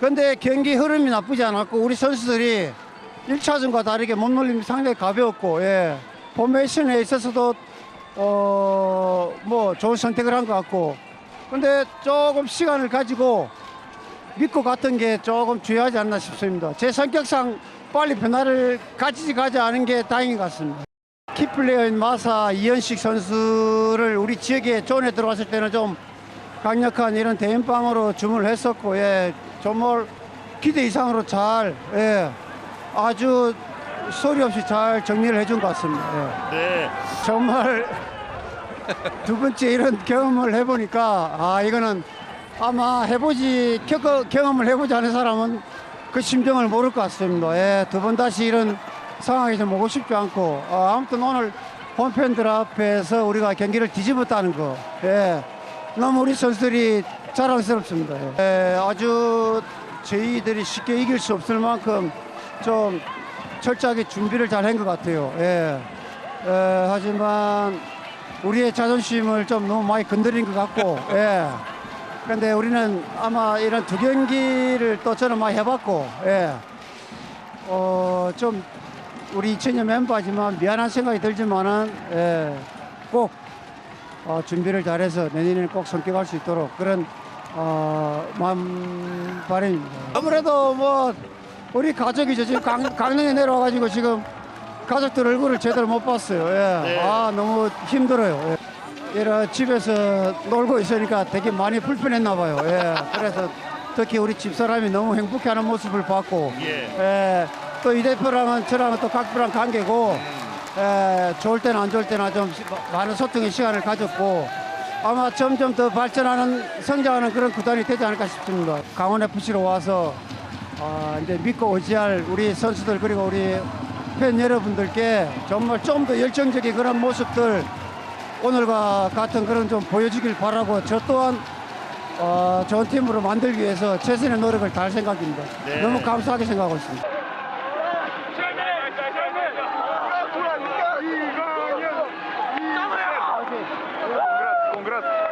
근데 경기 흐름이 나쁘지 않았고 우리 선수들이 1차전과 다르게 몸놀림이 상당히 가벼웠고 예. 포메이션에 있어서도 어, 뭐 좋은 선택을 한 것 같고 근데 조금 시간을 가지고 믿고 갔던 게 조금 중요하지 않나 싶습니다. 제 성격상 빨리 변화를 가지지 가지 않은 게 다행인 것 같습니다. 키플레이어인 마사 이현식 선수를 우리 지역에 존에 들어왔을 때는 좀 강력한 이런 대인방으로 주문을 했었고 예 정말 기대 이상으로 잘 예, 아주 소리 없이 잘 정리를 해준 것 같습니다. 예. 네. 정말 두 번째 이런 경험을 해보니까 아 이거는 아마 해보지 겪어, 경험을 해보지 않은 사람은 그 심정을 모를 것 같습니다. 예, 두 번 다시 이런 상황에 좀 오고 싶지 않고 아, 아무튼 오늘 홈팬들 앞에서 우리가 경기를 뒤집었다는 거 예, 너무 우리 선수들이 자랑스럽습니다. 예, 예, 아주 저희들이 쉽게 이길 수 없을 만큼 좀 철저하게 준비를 잘 한 것 같아요. 예. 에, 하지만 우리의 자존심을 좀 너무 많이 건드린 것 같고, 예. 근데 우리는 아마 이런 두 경기를 또 저는 많이 해봤고, 예. 어, 좀 우리 2000년 멤버지만 미안한 생각이 들지만은, 예. 꼭 어, 준비를 잘해서 내년에는 꼭 성격할 수 있도록 그런 어, 마음 바람입니다. 아무래도 뭐 우리 가족이죠. 지금 강, 강릉에 내려와가지고 지금 가족들 얼굴을 제대로 못 봤어요. 예. 네. 아 너무 힘들어요. 예. 이런 집에서 놀고 있으니까 되게 많이 불편했나 봐요. 예. 그래서 특히 우리 집사람이 너무 행복해하는 모습을 봤고, 예. 예. 또 이 대표랑은 저랑은 또 각별한 관계고, 예. 좋을 때나 안 좋을 때나 좀 시- 많은 소통의 시간을 가졌고, 아마 점점 더 발전하는 성장하는 그런 구단이 되지 않을까 싶습니다. 강원 FC로 와서 아, 이제 믿고 의지할 우리 선수들 그리고 우리 팬 여러분들께 정말 좀 더 열정적인 그런 모습들 오늘과 같은 그런 좀 보여주길 바라고 저 또한 어, 좋은 팀으로 만들기 위해서 최선의 노력을 다할 생각입니다. 네. 너무 감사하게 생각하고 있습니다. Ленинград